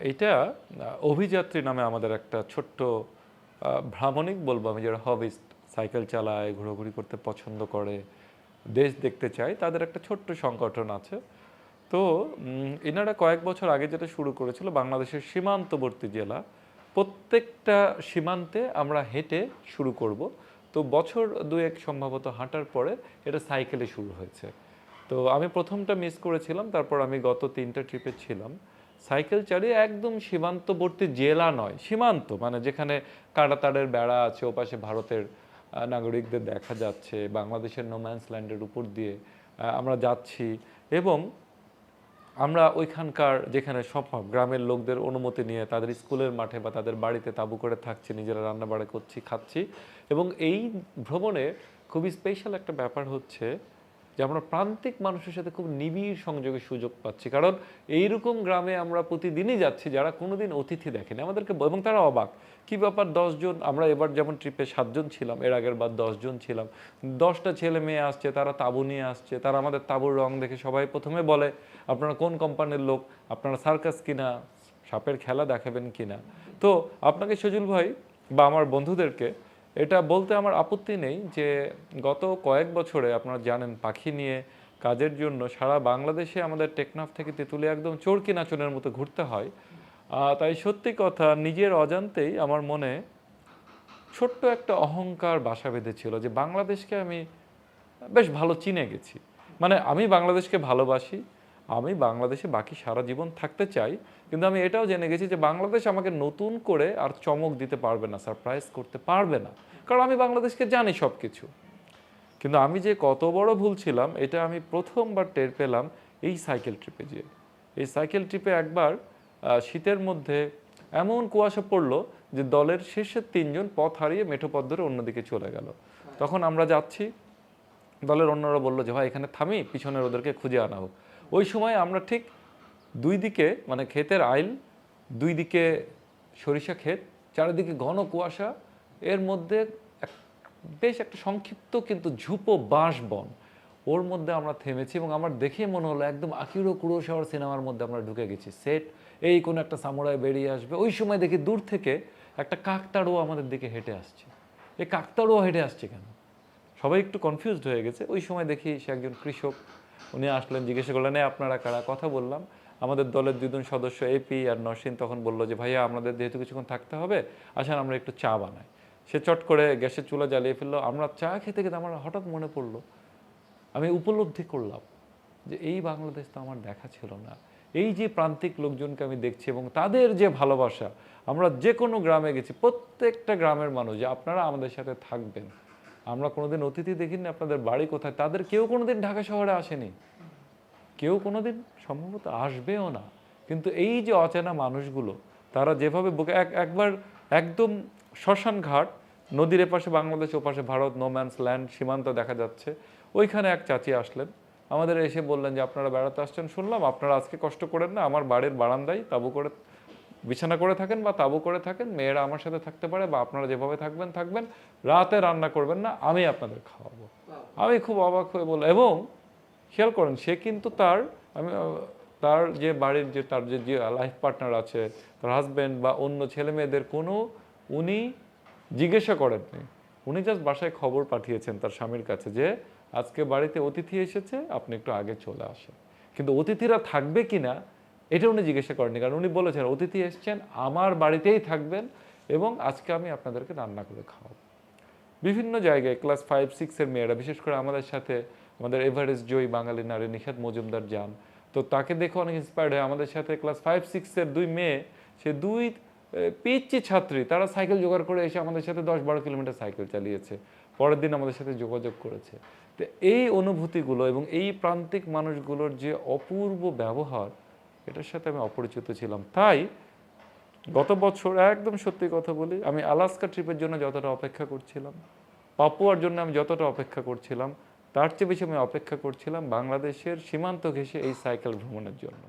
এটা অভিযাত্রী নামে আমাদের একটা ছোট্ট ভ্রামণিক বলব আমি, যারা হবিস্ট সাইকেল চালায়, ঘোরাঘুরি করতে পছন্দ করে, দেশ দেখতে চায়, তাদের একটা ছোট্ট সংগঠন আছে। তো এনারা কয়েক বছর আগে যেটা শুরু করেছিল, বাংলাদেশের সীমান্তবর্তী জেলা, প্রত্যেকটা সীমান্তে আমরা হেঁটে শুরু করব। তো বছর দু এক সম্ভবত হাঁটার পরে এটা সাইকেলে শুরু হয়েছে। তো আমি প্রথমটা মিস করেছিলাম, তারপর আমি গত তিনটা ট্রিপে ছিলাম। সাইকেল চালিয়ে একদম সীমান্তবর্তী জেলা নয়, সীমান্ত মানে যেখানে কাঁটাতারের বেড়া আছে, ওপাশে ভারতের নাগরিকদের দেখা যাচ্ছে, বাংলাদেশের নোম্যান্স ল্যান্ডের উপর দিয়ে আমরা যাচ্ছি এবং আমরা ওইখানকার যেখানে সম্ভব গ্রামের লোকদের অনুমতি নিয়ে তাদের স্কুলের মাঠে বা তাদের বাড়িতে তাবু করে থাকছি, নিজেরা রান্না বাড়া করছি, খাচ্ছি এবং এই ভ্রমণে খুবই স্পেশাল একটা ব্যাপার হচ্ছে যে আমরা প্রান্তিক মানুষের সাথে খুব নিবিড় সংযোগের সুযোগ পাচ্ছি। কারণ এইরকম গ্রামে আমরা প্রতিদিনই যাচ্ছি, যারা কোনোদিন অতিথি দেখেনি। আমাদেরকে এবং তারা অবাক। কি ব্যাপার দশজন আমরা এবার যেমন ট্রিপে সাতজন ছিলাম, এর আগের বার দশজন ছিলাম। দশটা ছেলে মেয়ে আসছে, তারা তাঁবু নিয়ে আসছে, তারা আমাদের তাঁবুর রং দেখে সবাই প্রথমে বলে, আপনারা কোন কোম্পানির লোক? আপনারা সার্কাস কিনা? সাপের খেলা দেখাবেন কিনা? তো আপনাকে সজুল ভাই বা আমার বন্ধুদেরকে এটা বলতে আমার আপত্তি নেই যে গত কয়েক বছরে আপনারা জানেন পাখি নিয়ে কাজের জন্য সারা বাংলাদেশে আমাদের টেকনাফ থেকে তেঁতুলে একদম চোরকি নাচনের মতো ঘুরতে হয়। তাই সত্যি কথা নিজের অজান্তেই আমার মনে ছোট্ট একটা অহংকার বাসা বেঁধেছিল যে বাংলাদেশকে আমি বেশ ভালো চিনে গেছি। মানে আমি বাংলাদেশকে ভালোবাসি আমি বাংলাদেশে বাকি সারা জীবন থাকতে চাই, কিন্তু আমি এটাও জেনে গেছি যে বাংলাদেশ আমাকে নতুন করে আর চমক দিতে পারবে না সারপ্রাইজ করতে পারবে না। কারণ আমি বাংলাদেশকে জানি সব কিছু কিন্তু আমি যে কত বড় ভুল ছিলাম, এটা আমি প্রথমবার টের পেলাম এই সাইকেল ট্রিপে যেয়ে। এই সাইকেল ট্রিপে একবার শীতের মধ্যে এমন কুয়াশা পড়ল যে দলের শেষের তিনজন পথ হারিয়ে মেঠো পথ ধরে অন্যদিকে চলে গেল। তখন আমরা যাচ্ছি, দলের অন্যরা বলল যে, ভাই, এখানে থামি, পিছনের ওদেরকে খুঁজে আনা হোক ওই সময় আমরা ঠিক দুই দিকে মানে ক্ষেতের আইল, দুই দিকে সরিষা ক্ষেত, চারিদিকে ঘন কুয়াশা, এর মধ্যে বেশ একটা সংক্ষিপ্ত কিন্তু ঝুপো বাঁশ বন ওর মধ্যে আমরা থেমেছি এবং আমার দেখে মনে হলো একদম আকিরো কুড়ো শহর সিনেমার মধ্যে আমরা ঢুকে গেছি। সেট, এই কোনো একটা সামুরাই বেরিয়ে আসবে। ওই সময় দেখি দূর থেকে একটা কাকতাড়ুয়া আমাদের দিকে হেঁটে আসছে। এই কাকতাড়ুয়া হেঁটে আসছে কেন? সবাই একটু কনফিউজড হয়ে গেছে। ওই সময় দেখি সে একজন কৃষক উনি আসলেন, জিজ্ঞাসা করলেন "এই আপনারা কারা? কথা বললাম। আমাদের দলের দুজন সদস্য এপি আর নসীন, তখন বলল যে, ভাইয়া, আমাদের যেহেতু কিছুক্ষণ থাকতে হবে, আসেন আমরা একটু চা বানাই। সে চট করে গ্যাসের চুলা জ্বালিয়ে ফেলল। আমরা চা খেতে খেতে আমার হঠাৎ মনে পড়ল, আমি উপলব্ধি করলাম যে, এই বাংলাদেশ তো আমার দেখা ছিল না। এই যে প্রান্তিক লোকজনকে আমি দেখছি এবং তাদের যে ভালোবাসা, আমরা যে কোনো গ্রামে গেছি, প্রত্যেকটা গ্রামের মানুষ যে, আপনারা আমাদের সাথে থাকবেন আমরা কোনোদিন অতিথি দেখিনি আপনাদের বাড়ি কোথায়। তাদের কেউ কোনোদিন ঢাকা শহরে আসেনি। কেউ কোনোদিন সম্ভবত আসবেও না। কিন্তু এই যে অচেনা মানুষগুলো, তারা যেভাবে বুকে, এক, একবার একদম শ্মশান ঘাট, নদীর এপাশে বাংলাদেশ, ওপাশে ভারত নোম্যান্স ল্যান্ড সীমান্ত দেখা যাচ্ছে। ওইখানে এক চাচি আসলেন। আমাদের এসে বললেন যে, আপনারা বেড়াতে আসছেন? শুনলাম, আপনারা আজকে কষ্ট করেন না, আমার বাড়ির বারান্দায় তাবু করে বিছানা করে থাকেন বা তাবু করে থাকেন মেয়েরা আমার সাথে থাকতে পারে বা আপনারা যেভাবে থাকবেন থাকবেন। রাতে রান্না করবেন না আমি আপনাদের খাওয়াবো। আমি খুব অবাক হয়ে বললাম এবং খেয়াল করেন সে কিন্তু তার আমি তার যে বাড়ির যে তার যে যে লাইফ পার্টনার আছে তার হাজব্যান্ড বা অন্য ছেলে মেয়েদের কোনো উনি জিজ্ঞাসা করেননি। উনি জাস্ট বাসায় খবর পাঠিয়েছেন তার স্বামীর কাছে যে আজকে বাড়িতে অতিথি এসেছে আপনি একটু আগে চলে আসেন। কিন্তু অতিথিরা থাকবে কিনা এটা উনি জিজ্ঞাসা করেননি, কারণ উনি বলেছেন, অতিথি এসছেন, আমার বাড়িতেই থাকবেন এবং আজকে আমি আপনাদেরকে রান্না করে খাওয়াবো। বিভিন্ন জায়গায় ক্লাস ফাইভ সিক্সের মেয়েরা, বিশেষ করে আমাদের সাথে, আমাদের এভারেস্ট জয়ী বাঙালি নারী নিখাত মজুমদার যান, তো তাকে দেখে অনেক ইন্সপায়ার্ড হয়। আমাদের সাথে ক্লাস ফাইভ সিক্সের দুই মেয়ে, সে দুই পিচ্ছি ছাত্রী, তারা সাইকেল জোগাড় করে এসে আমাদের সাথে দশ বারো কিলোমিটার সাইকেল চালিয়েছে। পরের দিন আমাদের সাথে যোগাযোগ করেছে। তো এই অনুভূতিগুলো এবং এই প্রান্তিক মানুষগুলোর যে অপূর্ব ব্যবহার এটার সাথে আমি অপরিচিত ছিলাম। তাই গত বছর একদম সত্যি কথা বলি, আমি আলাস্কা ট্রিপের জন্য যতটা অপেক্ষা করছিলাম, পাপুয়ার জন্য আমি যতটা অপেক্ষা করছিলাম, তার চেয়ে বেশি আমি অপেক্ষা করছিলাম বাংলাদেশের সীমান্ত ঘেঁষে এই সাইকেল ভ্রমণের জন্য।